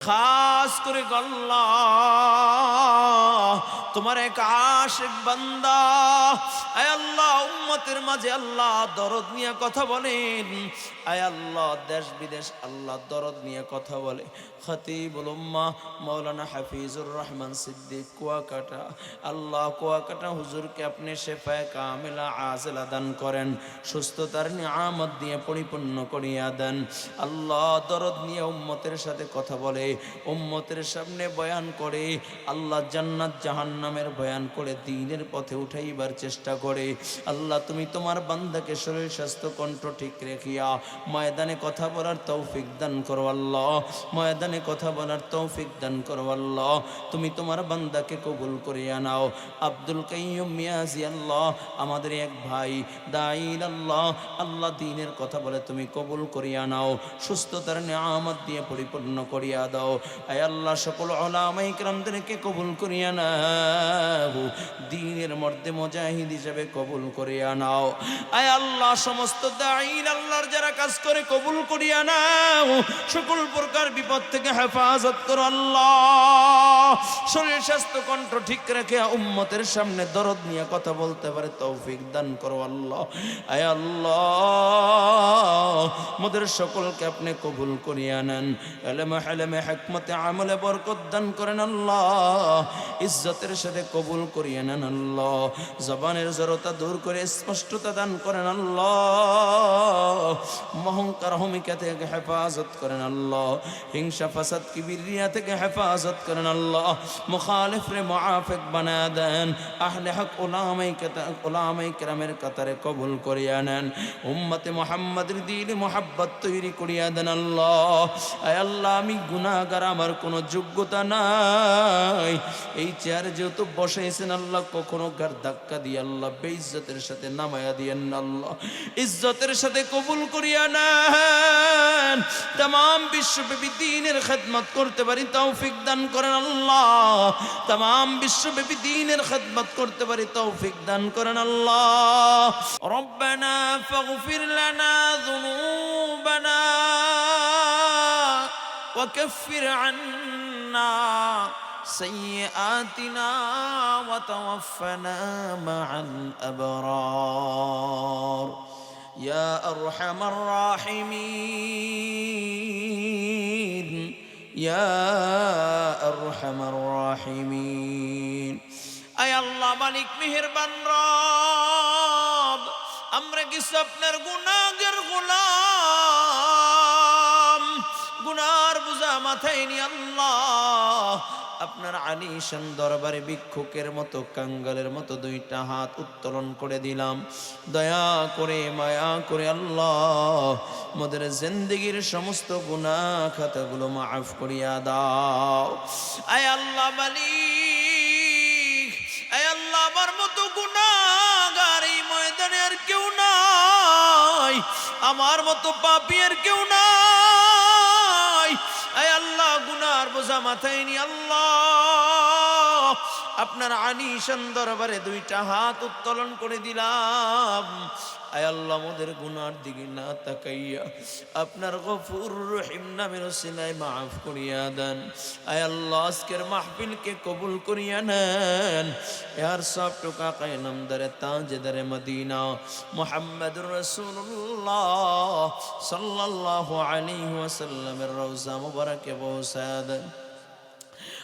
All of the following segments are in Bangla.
খাস করে গল্লা তোমার এক আশিক বান্দা। আয় আল্লাহ, উম্মতের মাঝে আল্লাহ দরদ নিয়ে কথা বলেন। আয় আল্লাহ, দেশ বিদেশ আল্লাহ দরদ নিয়ে কথা বলে। খতিবুল উম্মাহ মৌলানা হাফিজুর রহমান সিদ্দিক, কুয়াকাটা। আল্লাহ, কুয়াকাটা হুজুরকে আপনি শেফায় কামিলা আজলা দান করেন। সুস্থতার নিয়ামত দিয়ে পরিপূর্ণ করিয়া দেন। আল্লাহ দরদ নিয়ে উম্মতের সাথে কথা বলে, উম্মতের সামনে বয়ান করে। আল্লাহ জান্নাত নামের বয়ান করে দিনের পথে উঠাইবার চেষ্টা করে। আল্লাহ, তুমি তোমার বান্দাকে শরীর, স্বাস্থ্য, কণ্ঠ ঠিক রেখিয়া ময়দানে কথা বলার তৌফিক দান করো আল্লাহ, ময়দানে কথা বলার তৌফিক দান করো আল্লাহ। তুমি তোমার বান্দাকে কবুল করিয়া নাও। আব্দুল কাইম মিয়াজি আল্লাহ, আমাদের এক ভাই দাইল আল্লাহ আল্লাহ দিনের কথা বলে তুমি কবুল করিয়া নাও, সুস্থতার নিয়ামত দিয়ে পরিপূর্ণ করিয়া দাও। আয় আল্লাহ, সকল ওলামাইকরামদেরকে কবুল করিয়া নাও। দিনের মধ্যে মুজাহিদ হিসেবে কবুল করিয়া নাও। আয় আল্লাহ, সমস্ত দাইল আল্লাহর যারা কাজ করে কবুল করিয়া নাও। সকল প্রকার বিপদ থেকে হেফাজত করো আল্লাহ। শরীর, স্বাস্থ্য, কণ্ঠ ঠিক রেখে উম্মতের সামনে দরদ নিয়ে কথা বলতে পারে, তৌফিক দান করো আল্লাহ। আয় আল্লাহ, মোদের সকলকে আপনি কবুল করিয়া নেন। এলেমে হেলেমে হেকমতে আমলে বরকত দান করেন আল্লাহ। ইজ্জতের সাথে কবুল করিয়া নেন আল্লাহ। জবানের জড়তা দূর করে স্পষ্টতা দান করেন আল্লাহ। মহংকার হমিকা থেকে হেফাজত করেন আল্লাহ। হিংসা ফাসাদ কিবিরিয়া থেকে হেফাজত করেন আল্লাহ। মুখালিফ রে মুআফিক বানা দেন। আহলে হক উলামাই উলামাই কেরামের কাতারে কবুল করিয়া নেন। উম্মতে মুহাম্মাদের দিলে মোহাব্বত তৈরি করিয়া দেন আল্লাহ। আয় আল্লাহ, আমি গুনাহগার, আমার কোনো যোগ্যতা নাই। এই চেয়ারে যেহেতু বসাইছেন আল্লাহ কখনো গার ধাক্কা দিয়ে আল্লাহ বেইজ্জতের সাথে নামায়া দিয়েন না আল্লাহ ইজ্জতের সাথে কবুল করিয়া নেন তাম বিশ্বব্যাপী দিনের খেদমত করতে পারি তৌফিক দান করেন আল্লাহ তাম বিশ্বব্যাপী দিনের খেদমত করতে পারি তৌফিক দান করেন আল্লাহ রব্বানা ফাগফির লানা যুনুবানা وكفر عنا سيئاتنا وتوفنا مع الأبرار يا أرحم الراحمين يا أرحم الراحمين আয় আল্লাহ মালিক মেহেরবান রব আমরা কি স্বপ্নের গুনাগের গোলাম গুনার বুঝা মাথায় নি আল্লাহ আপনার আলিশান দরবারে ভিক্ষুকের মতো, কাঙ্গালের মতো দুইটা হাত উত্তোলন করে দিলাম। দয়া করে, মায়া করে আল্লাহ মোদের জিন্দগির সমস্ত গুনাহ খাতাগুলো মাফ করিয়া দাও। আয় আল্লাহ মালিক, আয় আল্লাহ আমার মতো এই ময়দানে আর কেউ নাই, আমার মতো পাপী আর কেউ বোঝা মাথায় নি আল্লাহ। আপনার আনিশান দরবারে দুইটা হাত উত্তোলন করে দিলাম। আয় আল্লাহ মোদের গুনার দিকে না তাকাইয়া, আপনার গফুর রহিম নামের সিনাই মাফ করিয়া দেন। আয় আল্লাহ, আজকের মাহফিলকে কবুল করিয়া নেন। ইয়ার সব টুকা কায় নামদারে তাজদারে মদিনা। মুহাম্মদুর রাসূলুল্লাহ সাল্লাল্লাহু আলাইহি ওয়াসাল্লামের রওজা মুবারকে পৌঁছায়া দেন।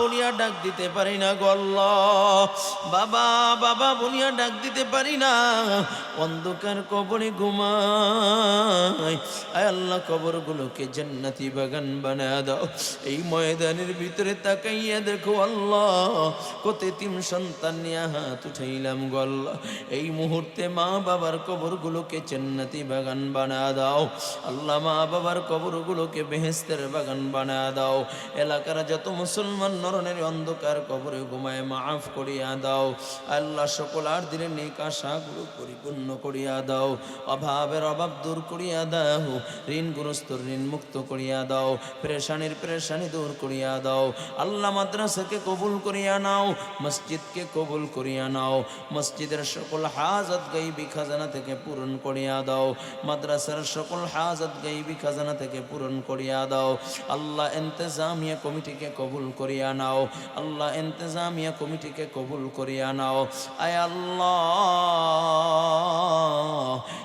বনিয়া ডাক দিতে পারি না গো আল্লাহ। বাবা বাবা বলিয়া ডাক দিতে পারি না। অন্ধকার কবরে ঘুমায় আয় আল্লাহ, কবরগুলোকে জান্নাতি বাগান বানা দাও। এই ময়দানের ভিতরে তাকাইয়া দেখো আল্লাহ, কত তিন সন্তান নিয়ে হাত উঠাইলাম গো আল্লাহ। এই মুহূর্তে মা বাবার কবরগুলোকে জান্নাতি বাগান বানা দাও। আল্লাহ মা বাবার কবরগুলোকে বেহেস্তের বাগান বানা দাও। এলাকার যত মুসলমান নরনের অন্ধকার কবরে ঘুমায়, মাফ করিয়া দাও। আল্লাহ সকল আর দিনের নেক আশাগুলো পরিপূর্ণ করিয়া দাও। অভাবের অভাব দূর করিয়া দাও। ঋণ ঋণগ্রস্ত ঋণ মুক্ত করিয়া দাও। প্রেশানির প্রেশানি দূর করিয়া দাও। আল্লাহ মাদ্রাসাকে কবুল করিয়া নাও, মসজিদকে কবুল করিয়া নাও। মসজিদের সকল হাজত গাইবি খাজানা থেকে পূরণ করিয়া দাও। মাদ্রাসার সকল হাজত গাইবি খাজানা থেকে পূরণ করিয়া দাও। আল্লাহ এন্তেজামিয়া কমিটিকে কবুল করিয়া নাও। আল্লাহ ইন্তজামিয়া কমিটিকে কবুল করিয়া নাও। আয় আল্লাহ।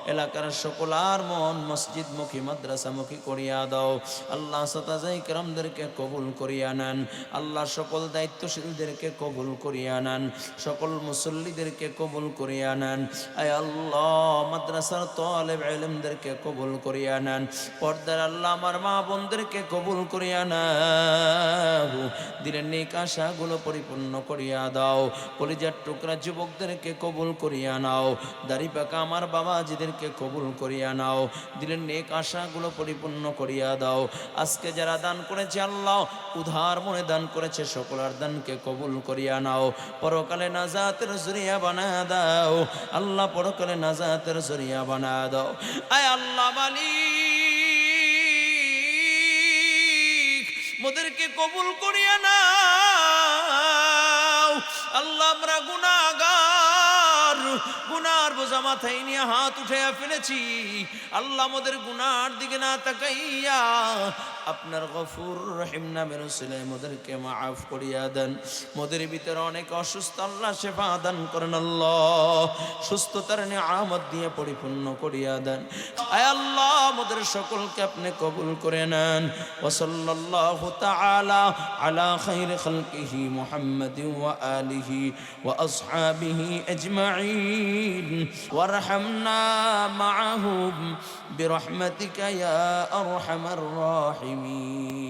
এলাকার সকল আর মন মসজিদমুখী, মাদ্রাসামুখী করিয়া দাও। আল্লাহ সতাজাই কেরামদেরকে কবুল করিয়া নেন। আল্লাহ সকল দায়িত্বশীলদেরকে কবুল করিয়া নেন। সকল মুসল্লিদেরকে কবুল করিয়া নেন। আয় আল্লাহ, মাদ্রাসার তলেব এলেমদেরকে কবুল করিয়া নেন। পর্দার আল্লাহ আমার মা বোনদেরকে কবুল করিয়া নাও। দিলের নেক আশাগুলো পরিপূর্ণ করিয়া দাও। কলিজার টুকরা যুবকদেরকে কবুল করিয়া নাও। দাড়ি পাকা আমার বাবাজিদেরকে কবুল করিয়া নাও, দিলের নেক আশাগুলো পরিপূর্ণ করিয়া দাও। আজকে যারা দান করেছে আল্লাহ, উধার মনে দান করেছে সকলার দানকে কবুল করিয়া নাও। পরকালে নাজাতের জরিয়া বানা দাও। আল্লাহ, পরকালে নাজাতের জরিয়া বানা দাও। আয় আল্লাহ মালিক, মোদেরকে কবুল করিয়া নাও। আল্লাহ আমরা গুনাগার গুনার বোঝা মাথায় নিয়ে হাত উঠে ফেলেছি। আল্লাহ মোদের গুনার দিকে না তাকাইয়া আপনার গফুর রহিম নামের ছেলে মোদেরকে মাফ করিয়া দেন। মোদের ভিতরে অনেক অসুস্থ আল্লাহ সেবা দান করেন আল্লাহ। সুস্থতার নিয়ামত দিয়ে পরিপূর্ণ করিয়া দেন। আয় আল্লাহ, মোদের সকলকে আপনি কবুল করে নেন। ওসল্লাল্লাহু তাআলা আলা খাইর খালকিহি মুহাম্মাদিন ওয়া আলিহি ওয়া আসহাবিহি العالمين وارحمنا معهم برحمتك يا أرحم الراحمين.